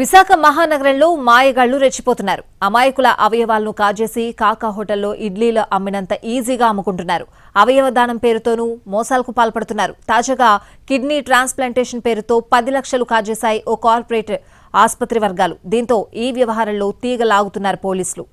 విశాఖ మహానగరంలో మాయగాళ్ళు రెచ్చిపోతున్నారు. అమాయకుల అవయవాలను కాజేసి కాకా హోటల్లో ఇడ్లీలు అమ్మినంత ఈజీగా అమ్ముకుంటున్నారు. అవయవ దానం పేరుతోనూ మోసాలకు పాల్పడుతున్నారు. తాజాగా కిడ్నీ ట్రాన్స్ప్లాంటేషన్ పేరుతో పది లక్షలు కాజేశాయి ఓ కార్పొరేట్ ఆసుపత్రి వర్గాలు. దీంతో ఈ వ్యవహారంలో తీగ లాగుతున్నారు పోలీసులు.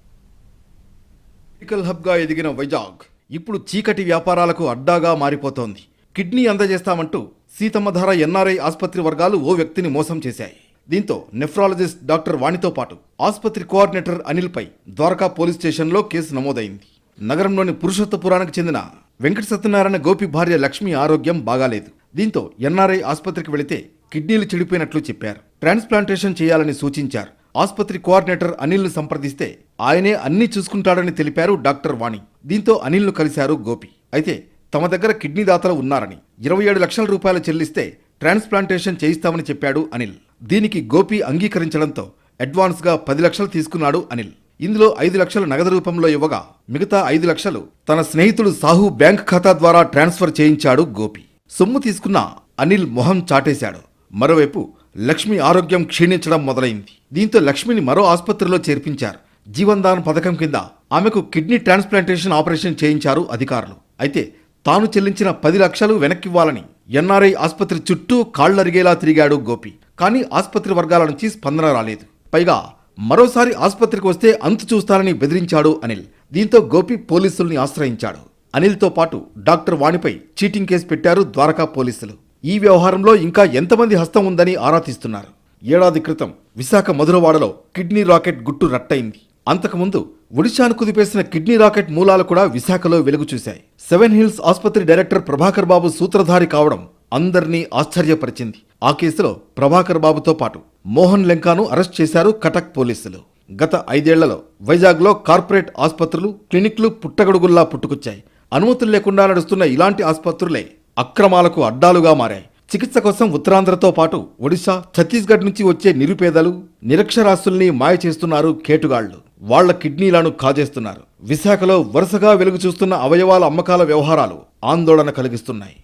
మెడికల్ హబ్గా ఎదిగిన వైజాగ్ ఇప్పుడు చీకటి వ్యాపారాలకు అడ్డాగా మారిపోతోంది. కిడ్నీ అందజేస్తామంటూ సీతమ్మధార ఎన్ఆర్ఐ ఆసుపత్రి వర్గాలు ఓ వ్యక్తిని మోసం చేశాయి. దీంతో నెఫ్రాలజిస్ట్ డాక్టర్ వాణితో పాటు ఆసుపత్రి కోఆర్డినేటర్ అనిల్పై ద్వారకా పోలీస్ స్టేషన్లో కేసు నమోదైంది. నగరంలోని పురుషోత్తపురానికి చెందిన వెంకట సత్యనారాయణ గోపి భార్య లక్ష్మి ఆరోగ్యం బాగాలేదు. దీంతో ఎన్ఆర్ఐ ఆసుపత్రికి వెళితే కిడ్నీలు చెడిపోయినట్లు చెప్పారు. ట్రాన్స్ప్లాంటేషన్ చేయాలని సూచించారు. ఆసుపత్రి కోఆర్డినేటర్ అనిల్ను సంప్రదిస్తే ఆయనే అన్ని చూసుకుంటాడని తెలిపారు డాక్టర్ వాణి. దీంతో అనిల్ను కలిశారు గోపి. అయితే తమ దగ్గర కిడ్నీ దాతలు ఉన్నారని ఇరవై ఏడు లక్షల రూపాయలు చెల్లిస్తే ట్రాన్స్ప్లాంటేషన్ చేయిస్తామని చెప్పాడు అనిల్. దీనికి గోపి అంగీకరించడంతో అడ్వాన్స్గా పది లక్షలు తీసుకున్నాడు అనిల్. ఇందులో ఐదు లక్షలు నగదు రూపంలో ఇవ్వగా మిగతా ఐదు లక్షలు తన స్నేహితుడు సాహు బ్యాంక్ ఖాతా ద్వారా ట్రాన్స్ఫర్ చేయించాడు గోపి. సొమ్ము తీసుకున్న అనిల్ మొహం చాటేశాడు. మరోవైపు లక్ష్మి ఆరోగ్యం క్షీణించడం మొదలైంది. దీంతో లక్ష్మిని మరో ఆసుపత్రిలో చేర్పించారు. జీవన్దాన్ పథకం కింద ఆమెకు కిడ్నీ ట్రాన్స్ప్లాంటేషన్ ఆపరేషన్ చేయించారు అధికారులు. అయితే తాను చెల్లించిన పది లక్షలు వెనక్కివ్వాలని ఎన్ఆర్ఐ ఆసుపత్రి చుట్టూ కాళ్ళరిగేలా తిరిగాడు గోపి. కానీ ఆసుపత్రి వర్గాల నుంచి స్పందన రాలేదు. పైగా మరోసారి ఆసుపత్రికి వస్తే అంతు చూస్తానని బెదిరించాడు అనిల్. దీంతో గోపి పోలీసుల్ని ఆశ్రయించాడు. అనిల్తో పాటు డాక్టర్ వాణిపై చీటింగ్ కేసు పెట్టారు ద్వారకా పోలీసులు. ఈ వ్యవహారంలో ఇంకా ఎంతమంది హస్తం ఉందని ఆరా తీస్తున్నారు. ఏడాది క్రితం విశాఖ మధురవాడలో కిడ్నీ రాకెట్ గుట్టు రట్టయింది. అంతకుముందు ఒడిశాను కుదిపేసిన కిడ్నీ రాకెట్ మూలాలు కూడా విశాఖలో వెలుగు చూశాయి. సెవెన్ హిల్స్ ఆసుపత్రి డైరెక్టర్ ప్రభాకర్ బాబు సూత్రధారి కావడం అందరినీ ఆశ్చర్యపరిచింది. ఆ కేసులో ప్రభాకర్ బాబుతో పాటు మోహన్ లెంకాను అరెస్ట్ చేశారు కటక్ పోలీసులు. గత ఐదేళ్ళలో వైజాగ్లో కార్పొరేట్ ఆసుపత్రులు క్లినిక్లు పుట్టగొడుగుల్లా పుట్టుకొచ్చాయి. అనుమతులు లేకుండా నడుస్తున్న ఇలాంటి ఆసుపత్రులే అక్రమాలకు అడ్డాలుగా మారాయి. చికిత్స కోసం ఉత్తరాంధ్రతో పాటు ఒడిశా ఛత్తీస్గఢ్ నుంచి వచ్చే నిరుపేదలు నిరక్షరాస్యుల్ని మాయ చేస్తున్నారు కేటుగాళ్ళు. వాళ్ళ కిడ్నీలను కాజేస్తున్నారు. విశాఖలో వరుసగా వెలుగు చూస్తున్న అవయవాల అమ్మకాల వ్యవహారాలు ఆందోళన కలిగిస్తున్నాయి.